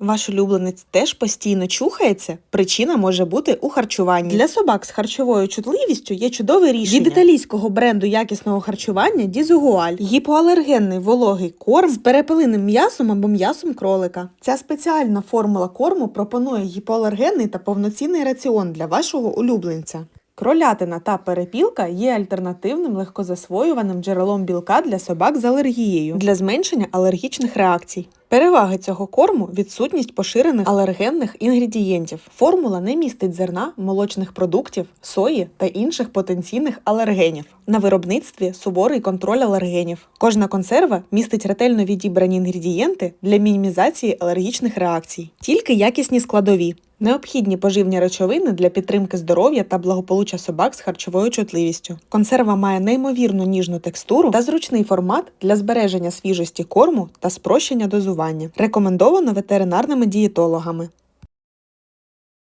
Ваш улюбленець теж постійно чухається? Причина може бути у харчуванні. Для собак з харчовою чутливістю є чудове рішення. Від італійського бренду якісного харчування Дізугуаль. Гіпоалергенний вологий корм з перепелиним м'ясом або м'ясом кролика. Ця спеціальна формула корму пропонує гіпоалергенний та повноцінний раціон для вашого улюбленця. Кролятина та перепілка є альтернативним легкозасвоюваним джерелом білка для собак з алергією для зменшення алергічних реакцій. Переваги цього корму відсутність поширених алергенних інгредієнтів. Формула не містить зерна, молочних продуктів, сої та інших потенційних алергенів. На виробництві суворий контроль алергенів. Кожна консерва містить ретельно відібрані інгредієнти для мінімізації алергічних реакцій. Тільки якісні складові. Необхідні поживні речовини для підтримки здоров'я та благополуччя собак з харчовою чутливістю. Консерва має неймовірну ніжну текстуру та зручний формат для збереження свіжості корму та спрощення дозування. Рекомендовано ветеринарними дієтологами.